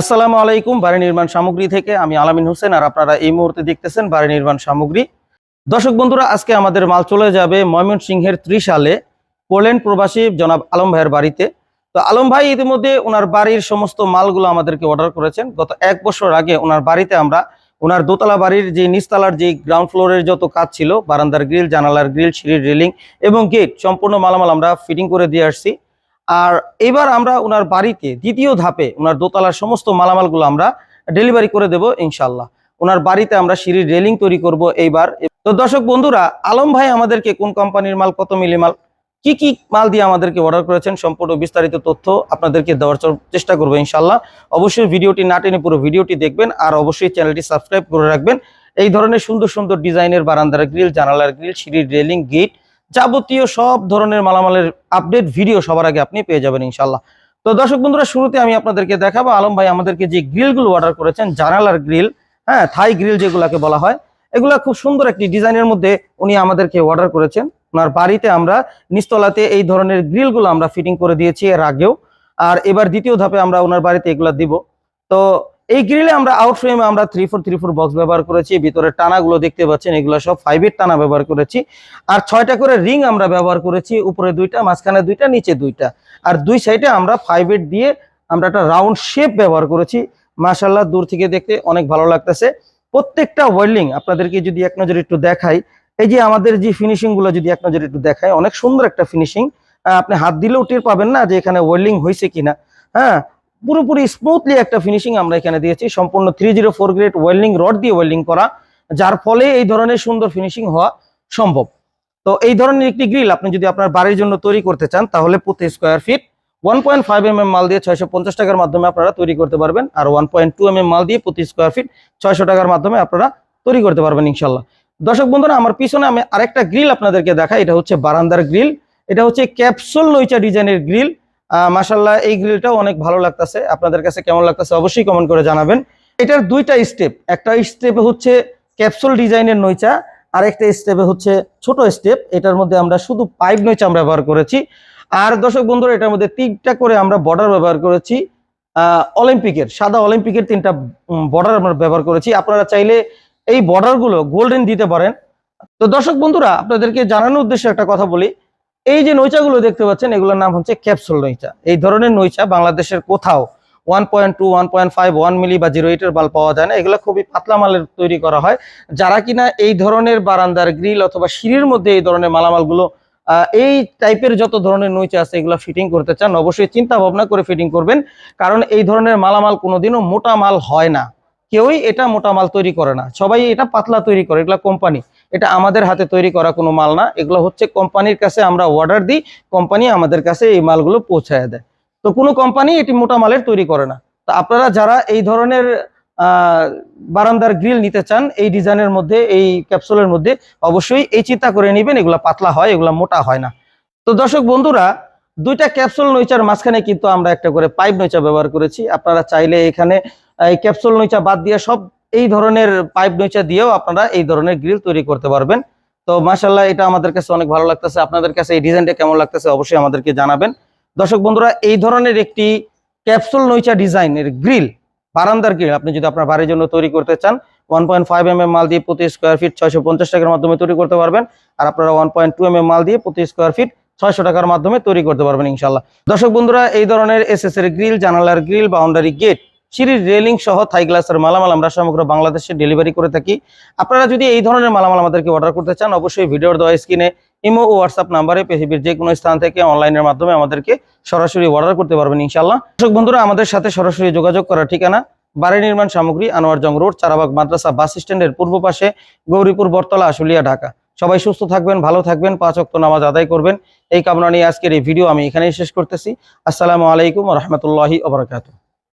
আসসালামু আলাইকুম, বাড়ি নির্মাণ সামগ্রী থেকে। আমি আলামিন হোসেন, আর আপনারা এই মুহূর্তে দেখতেছেন বাড়ি নির্মাণ সামগ্রী। দর্শক বন্ধুরা, আজকে আমাদের মাল চলে যাবে ময়মনসিংহের ত্রিশালে পোল্যান্ড প্রবাসী জনাব আলম ভাইয়ের বাড়িতে। তো আলম ভাই, ইতিমধ্যে ওনার বাড়ির সমস্ত মালগুলো আমাদেরকে অর্ডার করেছেন। গত এক বছর আগে ওনার বাড়িতে আমরা ওনার দোতলা বাড়ির যে নিচতলার যে গ্রাউন্ড ফ্লোরের যত কাজ ছিল, বারান্দার গ্রিল, জানালার গ্রিল, সিঁড়ির রেলিং এবং গেট, সম্পূর্ণ মালামাল আমরা ফিটিং করে দিয়ে আসছি। আর এবার আমরা ওনার বাড়িতে দ্বিতীয় ধাপে ওনার দোতলার সমস্ত মালামালগুলো আমরা ডেলিভারি করে দেব ইনশাল্লাহ ওনার বাড়িতে আমরা সিঁড়ির রেলিং তৈরি করব এইবার। তো দর্শক বন্ধুরা, আলম ভাই আমাদেরকে কোন কোম্পানির মাল, কত মিলি মাল, কি কি মাল দিয়ে আমাদেরকে অর্ডার করেছেন সম্পূর্ণ বিস্তারিত তথ্য আপনাদেরকে দেওয়ার চেষ্টা করব ইনশাল্লাহ অবশ্যই ভিডিওটি না টেনে পুরো ভিডিওটি দেখবেন আর অবশ্যই চ্যানেলটি সাবস্ক্রাইব করে রাখবেন। এই ধরনের সুন্দর সুন্দর ডিজাইনের বারান্দার গ্রিল, জানালার গ্রিল, সিঁড়ির রেলিং, গেট যাবতীয় সব ধরনের মালামালের আপডেট ভিডিও সবার আগে আপনি পেয়ে যাবেন ইনশাল্লাহ তো দর্শক বন্ধুরা, শুরুতে আমি আপনাদেরকে দেখাবো, আলম ভাই আমাদেরকে যে গ্রিলগুলো অর্ডার করেছেন, জানালার গ্রিল হ্যাঁ থাই গ্রিল যেগুলাকে বলা হয়, এগুলা খুব সুন্দর একটি ডিজাইনের মধ্যে উনি আমাদেরকে অর্ডার করেছেন। ওনার বাড়িতে আমরা, নিচতলাতে এই ধরনের গ্রিলগুলো আমরা ফিটিং করে দিয়েছি এর আগেও। আর এবার দ্বিতীয় ধাপে আমরা ওনার বাড়িতে এগুলা দিব। তো এই গ্রিলে আমরা আউট ফ্রেমে আমরা three four three four box ব্যবহার করেছি। ভিতরে টানাগুলো দেখতে পাচ্ছেন, এগুলো সব ফাইভের টানা ব্যবহার করেছি। আর ছয়টা করে রিং আমরা ব্যবহার করেছি, উপরে দুইটা, মাঝখানে দুইটা, নিচে দুইটা। আর দুই সাইডে আমরা ফাইভের দিয়ে আমরা একটা রাউন্ড শেপ ব্যবহার করেছি। মাশাল্লাহ দূর থেকে দেখতে অনেক ভালো লাগতেছে। প্রত্যেকটা ওয়েল্ডিং আপনাদেরকে যদি এক নজর একটু দেখাই, এই যে আমাদের যে ফিনিশিংগুলো যদি এক নজর একটু দেখাই, অনেক সুন্দর একটা ফিনিশিং আপনি হাত দিলেও টের পাবেন না যে এখানে ওয়েল্ডিং হয়েছে কিনা। হ্যাঁ পুরোপুরি স্মুথলি একটা ফিনিশিং আমরা এখানে দিয়েছি। সম্পূর্ণ three zero four grade welding rod দিয়ে ওয়েল্ডিং করা, যার ফলে এই ধরনের সুন্দর ফিনিশিং হওয়া সম্ভব। তো এই ধরনের একটি গ্রিল আপনি যদি আপনার বাড়ির জন্য তৈরি করতে চান, তাহলে প্রতি square feet one point five M M মাল দিয়ে ছয়শো পঞ্চাশ টাকার মাধ্যমে আপনারা তৈরি করতে পারবেন, আর one point two M M মাল দিয়ে প্রতি স্কোয়ার ফিট ছয়শো টাকার মাধ্যমে আপনারা তৈরি করতে পারবেন ইনশাল্লাহ। দর্শক বন্ধুরা, আমার পিছনে আমি আরেকটা গ্রিল আপনাদেরকে দেখাই, এটা হচ্ছে বারান্দার গ্রিল এটা হচ্ছে ক্যাপসুল নইচা ডিজাইনের গ্রিল মাসাল্লাহ এই গ্রিলটাও অনেক ভালো লাগতেছে। আপনাদের কাছে কেমন লাগতেছে অবশ্যই কমেন্ট করে জানাবেন। এটার দুইটা স্টেপ একটা স্টেপে হচ্ছে ক্যাপসুল ডিজাইনের নইচা আর একটা স্টেপে হচ্ছে ছোট স্টেপ এটার মধ্যে আমরা শুধু পাইপ নইচা আমরা ব্যবহার করেছি। আর দর্শক বন্ধুরা, এটার মধ্যে তিনটা করে আমরা বর্ডার ব্যবহার করেছি অলিম্পিকের সাদা অলিম্পিকের তিনটা বর্ডার আমরা ব্যবহার করেছি। আপনারা চাইলে এই বর্ডারগুলো গোল্ডেন দিতে পারেন। তো দর্শক বন্ধুরা, আপনাদেরকে জানানোর উদ্দেশ্যে একটা কথা বলি। এই যে নৈচাগুলো দেখতে পাচ্ছেন, এগুলোর নাম হচ্ছে ক্যাপসুল নৈচা। এই ধরনের নৈচা বাংলাদেশের কোথাও one point two one point five one milli বা জিরো এইটের মাল পাওয়া যায় না। এগুলো খুবই পাতলা মালের তৈরি করা হয়। যারা কিনা এই ধরনের বারান্দার গ্রিল অথবা সিঁড়ির মধ্যে এই ধরনের মালামালগুলো এই টাইপের যত ধরনের নৈচা আছে, এগুলো ফিটিং করতে চান, অবশ্যই চিন্তা ভাবনা করে ফিটিং করবেন। কারণ এই ধরনের মালামাল কোনোদিনও মোটা মাল হয় না। কেউই এটা মোটা মাল তৈরি করে না। সবাই এটা পাতলা তৈরি করে, এগুলো কোম্পানি এটা আমাদের হাতে তৈরি করা কোনো মাল না। এগুলো হচ্ছে কোম্পানির কাছে আমরা অর্ডার দিই, কোম্পানি আমাদের কাছে এই মালগুলো পৌঁছায় দেয়। তো কোনো কোম্পানি এটি মোটা মালের তৈরি করে না। তো আপনারা যারা এই ধরনের বারান্দার গ্রিল নিতে চান, এই ডিজাইনের মধ্যে, এই ক্যাপসুলের মধ্যে, অবশ্যই এই চিন্তা করে নেবেন, এগুলো পাতলা হয়, এগুলো মোটা হয় না। তো দর্শক বন্ধুরা, দুইটা ক্যাপসুল নৈচার মাঝখানে কিন্তু আমরা একটা করে পাইপ নৈচা ব্যবহার করেছি। আপনারা চাইলে এখানে এই ক্যাপসুল নৈচা বাদ দিয়ে সব এই ধরনের পাইপ নৈচা দিয়েও আপনারা এই ধরনের গ্রিল তৈরি করতে পারবেন। তো মাশাল্লাহ এটা আমাদের কাছে অনেক ভালো লাগতেছে। আপনাদের কাছে এই ডিজাইনটা কেমন লাগতেছে অবশ্যই আমাদেরকে জানাবেন। দর্শক বন্ধুরা, এই ধরনের একটি ক্যাপসুল নৈচা ডিজাইনের গ্রিল, বারান্দার গ্রিল আপনি যদি আপনার বাড়ির জন্য তৈরি করতে চান one point five M M মাল দিয়ে প্রতি স্কোয়ার ফিট ছয়শো পঞ্চাশ টাকার মাধ্যমে তৈরি করতে পারবেন আর আপনারা one point two M M মাল দিয়ে প্রতি স্কোয়ার ফিট ছয়শো টাকার মাধ্যমে তৈরি করতে পারবেন ইনশাল্লাহ দর্শক বন্ধুরা, এই ধরনের এস এর গ্রিল, জানালার গ্রিল বাউন্ডারি গেট সিঁড়ির রেলিং সহ থাই গ্লাসের মালামাল আমরা সমগ্র বাংলাদেশে ডেলিভারি করে থাকি। আপনারা যদি এই ধরনের মালামাল আমাদেরকে অর্ডার করতে চান, অবশ্যই ভিডিওর দেওয়া স্ক্রিনে ইমো ও হোয়াটসঅ্যাপ নাম্বারে পৃথিবীর যে কোনো স্থান থেকে অনলাইনের মাধ্যমে আমাদেরকে সরাসরি অর্ডার করতে পারবেন ইনশাল্লাহ দর্শক বন্ধুরা, আমাদের সাথে সরাসরি যোগাযোগ করার ঠিকানা বাড়ি নির্মাণ সামগ্রী, আনোয়ার জং রোড, চারাবাগ মাদ্রাসা বাস স্ট্যান্ডের পূর্ব পাশে, গৌরীপুর বটতলা, আশুলিয়া, ঢাকা। সবাই সুস্থ থাকবেন, ভালো থাকবেন, পাঁচ অক্ত নামাজ আদায় করবেন। এই কামনা নিয়ে আজকের এই ভিডিও আমি এখানেই শেষ করতেছি। আসসালামু আলাইকুম রহমতুল্লাহি ওবরাকাতু